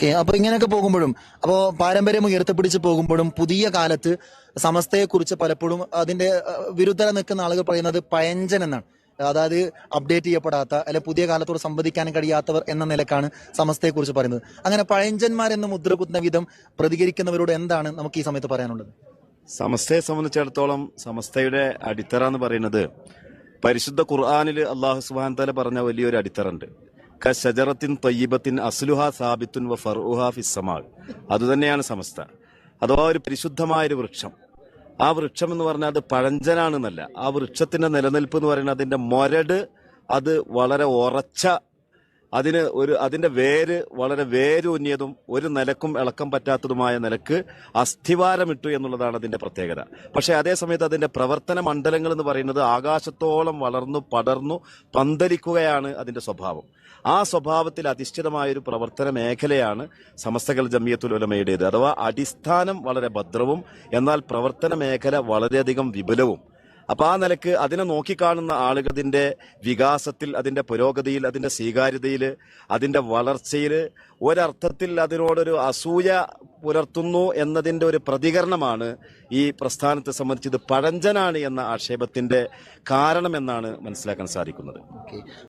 Okay. അപ്പൊ ഇങ്ങനെയൊക്കെ പോകുമ്പോഴും അപ്പോ പാരമ്പര്യം ഉയർത്തിപ്പിടിച്ച് പോകുമ്പോഴും പുതിയ കാലത്ത് സമസ്തയെക്കുറിച്ച് പലപ്പോഴും അതിന്റെ വിരുദ്ധത നിൽക്കുന്ന ആളുകൾ പറയുന്നത് പയഞ്ചൻ എന്നാണ്. അതായത് അപ്ഡേറ്റ് ചെയ്യപ്പെടാത്ത അല്ലെ പുതിയ കാലത്തോട് സംവദിക്കാൻ കഴിയാത്തവർ എന്ന നിലക്കാണ് സമസ്തയെക്കുറിച്ച് പറയുന്നത്. അങ്ങനെ പഴഞ്ചന്മാരെന്ന് മുദ്ര കുത്തുന്ന വിധം പ്രതികരിക്കുന്നവരോട് എന്താണ് നമുക്ക് ഈ സമയത്ത് പറയാനുള്ളത്? സമസ്തയെ സംബന്ധിച്ചിടത്തോളം സമസ്തയുടെ അടിത്തറ എന്ന് പറയുന്നത് പരിശുദ്ധ ഖുർആാനിൽ അള്ളാഹു സുബാൻ തല പറഞ്ഞ വലിയൊരു അടിത്തറ ഉണ്ട്. ക തയ്യബത്തിൻ തൊയ്യബത്തിൻ അസ്ലുഹ സാബിത്തുൻ വ ഫർഹ ഫിസ്സമാ അതുതന്നെയാണ് സമസ്ത. അഥവാ ഒരു പരിശുദ്ധമായ ഒരു വൃക്ഷം. ആ വൃക്ഷം എന്ന് പറഞ്ഞാൽ അത് പഴഞ്ചനാണെന്നല്ല. ആ വൃക്ഷത്തിന്റെ നിലനിൽപ്പ് എന്ന് പറയുന്നത് അതിന്റെ മൊരട് അത് വളരെ ഉറച്ച അതിന് ഒരു അതിന്റെ വേര് വളരെ വേരൂന്നിയതും ഒരു നിലക്കും ഇളക്കം പറ്റാത്തതുമായ നിലയ്ക്ക് അസ്ഥിവാരമിട്ടു എന്നുള്ളതാണ് അതിന്റെ പ്രത്യേകത. പക്ഷേ അതേസമയത്ത് അതിന്റെ പ്രവർത്തന മണ്ഡലങ്ങൾ എന്ന് പറയുന്നത് ആകാശത്തോളം വളർന്നു പടർന്നു പന്തലിക്കുകയാണ് അതിന്റെ സ്വഭാവം. ആ സ്വഭാവത്തിൽ അധിഷ്ഠിതമായ ഒരു പ്രവർത്തന മേഖലയാണ് സമസ്തകൾ ജമിയത്തുൽ ഉലമയുടേത്. അഥവാ അടിസ്ഥാനം വളരെ ഭദ്രവും എന്നാൽ പ്രവർത്തന മേഖല വളരെയധികം വിപുലവും. അപ്പൊ ആ നിലയ്ക്ക് അതിനെ നോക്കിക്കാണുന്ന ആളുകൾ അതിന്റെ വികാസത്തിൽ അതിന്റെ പുരോഗതിയിൽ അതിന്റെ സ്വീകാര്യതയിൽ അതിന്റെ വളർച്ചയിൽ ഒരർത്ഥത്തിൽ അതിനോടൊരു അസൂയ പുലർത്തുന്നു എന്നതിന്റെ ഒരു പ്രതികരണമാണ് ഈ പ്രസ്ഥാനത്തെ സംബന്ധിച്ച് ഇത് പഴഞ്ചനാണ് എന്ന ആക്ഷേപത്തിന്റെ കാരണമെന്നാണ് മനസ്സിലാക്കാൻ സാധിക്കുന്നത്.